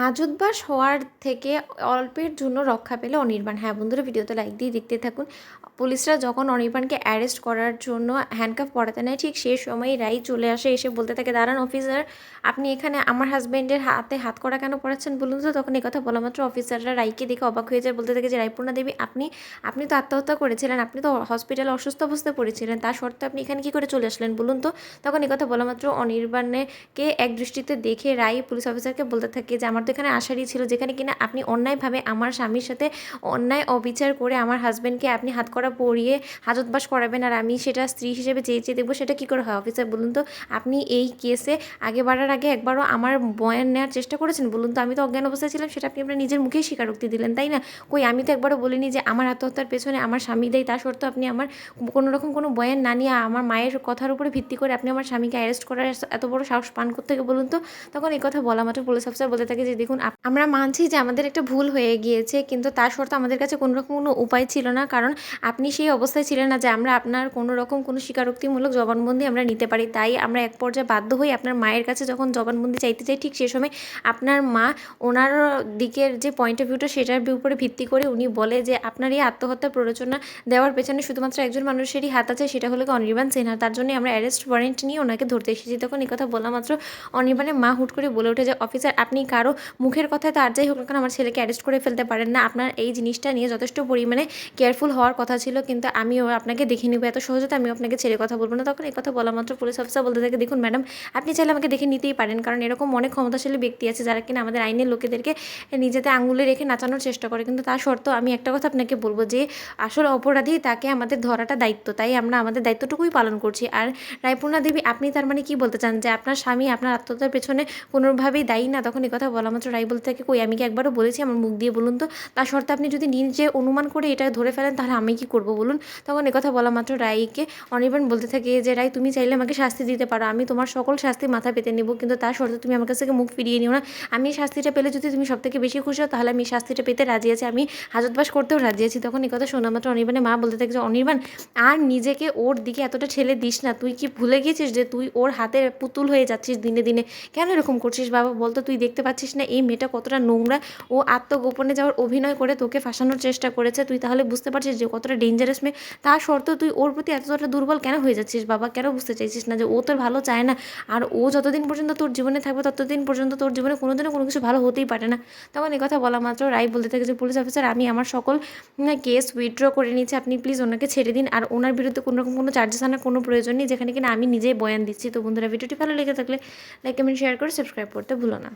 হাজতবাস হওয়ার থেকে অল্পের জন্য রক্ষা পেলে অনির্বাণ। হ্যাঁ বন্ধুরা, ভিডিওতে লাইক দিয়ে দেখতে থাকুন। পুলিশরা যখন অনির্বাণকে অ্যারেস্ট করার জন্য হ্যান্ডকাফ পড়াতে নেয়, ঠিক সেই সময় রাই চলে আসে, এসে বলতে থাকে, দাঁড়ান অফিসার আপনি এখানে আমার হাজব্যান্ডের হাতে হাত করা কেন পড়াচ্ছেন বলুন তো? তখন এই কথা বলা মাত্র অফিসাররা রাইকে দেখে অবাক হয়ে যায়, বলতে থাকে যে, রায়পূর্ণা দেবী, আপনি আপনি তো আত্মহত্যা করেছিলেন, আপনি তো হসপিটালে অসুস্থ অবস্থায় পড়েছিলেন, তার সত্ত্বেও আপনি এখানে কী করে চলে আসলেন বলুন তো? তখন এই কথা বলা মাত্র অনির্বাণকে এক দৃষ্টিতে দেখে রাই পুলিশ অফিসারকে বলতে থাকে যে, আমার এখানে আসারই ছিল, যেখানে কিনা আপনি অন্যায়ভাবে আমার স্বামীর সাথে অন্যায় অবিচার করে আমার হাজব্যান্ডকে আপনি হাত করা পরিয়ে হাজতবাস করাবেন আর আমি সেটা স্ত্রী হিসেবে চেয়ে চেয়ে দেখব সেটা কী করে হয়? অফিসার বলুন তো, আপনি এই কেসে আগে বাড়ার আগে একবারও আমার বয়ান নেওয়ার চেষ্টা করেছেন? বলুন তো, আমি তো অজ্ঞান অবস্থায় ছিলাম, সেটা আপনি আপনার নিজের মুখেই স্বীকারোক্তি দিলেন, তাই না? কই, আমি তো একবারও বলিনি যে আমার আত্মহত্যার পেছনে আমার স্বামী দেয়, তা সত্ত্বেও আপনি আমার কোনো রকম কোনো বয়ান না নিয়ে আমার মায়ের কথার উপরে ভিত্তি করে আপনি আমার স্বামীকে অ্যারেস্ট করার এত বড় সাহস পান করতে বলুন তো? তখন এই কথা বলা মাত্র পুলিশ অফিসার বলতে থাকে যে দেখুন আমরা মানছি যে আমাদের একটা ভুল হয়ে গিয়েছে, কিন্তু তার সত্ত্বেও আমাদের কাছে কোনো রকম কোনো উপায় ছিল না। কারণ আপনি সেই অবস্থায় ছিলেন না যে আমরা আপনার কোনো রকম কোনো স্বীকারোক্তিমূলক জবানবন্দি আমরা নিতে পারি। তাই আমরা এক পর্যায়ে বাধ্য হই আপনার মায়ের কাছে যখন জবানবন্দি চাইতে চাই ঠিক সে সময় আপনার মা ওনার দিকের যে পয়েন্ট অফ ভিউটা সেটার উপরে ভিত্তি করে উনি বলে যে, আপনার এই আত্মহত্যার প্ররোচনা দেওয়ার পেছনে শুধুমাত্র একজন মানুষেরই হাত আছে, সেটা হলো অনির্বাণ সিনহা। তার জন্য আমরা অ্যারেস্ট ওয়ারেন্ট নিয়ে ওনাকে ধরতে এসেছি। তখন কথা বলা মাত্র অনির্বাণের মা হুট করে বলে ওঠে যে, অফিসার, আপনি কারও মুখের কথায় তো আর যাই হোক না আমার ছেলেকে অ্যারেস্ট করে ফেলতে পারেন না। আপনার এই জিনিসটা নিয়ে যথেষ্ট পরিমাণে কেয়ারফুল হওয়ার কথা ছিল, কিন্তু আমিও আপনাকে দেখে নিব। এত সহজে তো আমিও আপনাকে ছেড়ে কথা বলব না। তখন এই কথা বলা মাত্র পুলিশ অফিসার বলতে থাকে, দেখুন ম্যাডাম আপনি চাইলে আমাকে দেখে নিতেই পারেন। কারণ এরকম অনেক ক্ষমতাশালী ব্যক্তি আছে যারা কিনা আমাদের আইনের লোকেদেরকে নিজেতে আঙুলে রেখে নাচানোর চেষ্টা করে। কিন্তু তার সত্ত্বেও আমি একটা কথা আপনাকে বলব যে, আসল অপরাধী তাকে আমাদের ধরাটা দায়িত্ব। তাই আমরা আমাদের দায়িত্বটুকুই পালন করছি। আর রায়পূর্ণা দেবী, আপনি তার মানে কি বলতে চান? যে আপনার স্বামী আপনার আত্মহত্যার পেছনে কোনোভাবেই দায়ী না? তখন এই কথা বলা মাত্র রায় বলতে থাকে কই? আমি কি একবারও বলেছি আমার মুখ দিয়ে? বলুন তো। তার সত্ত্বে আপনি যদি নিজে অনুমান করে এটা ধরে ফেলেন, তাহলে আমি কি করব বলুন? তখন কথা বলা মাত্র রায়কে অনির্বাণ বলতে থাকে যে, রায়, তুমি চাইলে আমাকে শাস্তি দিতে পারো। আমি তোমার সকল শাস্তি মাথা পেতে নেব। কিন্তু তার শর্তে তুমি আমার কাছ থেকে মুখ ফিরিয়ে নিও না। আমি শাস্তিটা পেলে যদি তুমি সব থেকে বেশি খুশি হও, তাহলে আমি শাস্তিটা পেতে রাজি আছি। আমি হাজতবাস করতেও রাজি আছি। তখন কথা শোনা মাত্র অনির্বাণের মা বলতে থাকে যে, অনির্বাণ, আর নিজেকে ওর দিকে এতটা ঠেলে দিস না। তুই কি ভুলে গেছিস যে, তুই ওর হাতে পুতুল হয়ে যাচ্ছিস দিনে দিনে? কেন এরকম করছিস বাবা? বলতো, তুই দেখতে পাচ্ছিস না এই মেয়েটা কতটা নোংরা, ও আত্মগোপনে যাওয়ার অভিনয় করে তোকে ফাঁসানোর চেষ্টা করেছে, তুই তাহলে বুঝতে পারছিস যে কতটা ডেঞ্জারাস মেয়ে। তা সত্ত্বেও তুই ওর প্রতি এতটা দুর্বল কেন হয়ে যাচ্ছিস বাবা? কেন বুঝতে চাইছিস না যে ও তোর ভালো চায় না? আর ও যতদিন পর্যন্ত তোর জীবনে থাকবে, ততদিন পর্যন্ত তোর জীবনে কোনোদিনও কোনো কিছু ভালো হতেই পারে না। তখন কথা বলা মাত্র রায় বলতে থাকে যে, পুলিশ অফিসার, আমি আমার সকল কেস উইথড্র করে নিচ্ছি আপনি প্লিজ ওনাকে ছেড়ে দিন। আর ওনার বিরুদ্ধে কোনো রকম কোনো চার্জেস আনার কোনো প্রয়োজন নেই, যেখানে কিনা আমি নিজেই বয়ান দিচ্ছি। তো বন্ধুরা, ভিডিওটি ভালো লেগে থাকলে লাইক কমেন্ট শেয়ার করে সাবস্ক্রাইব করতে ভুলো না।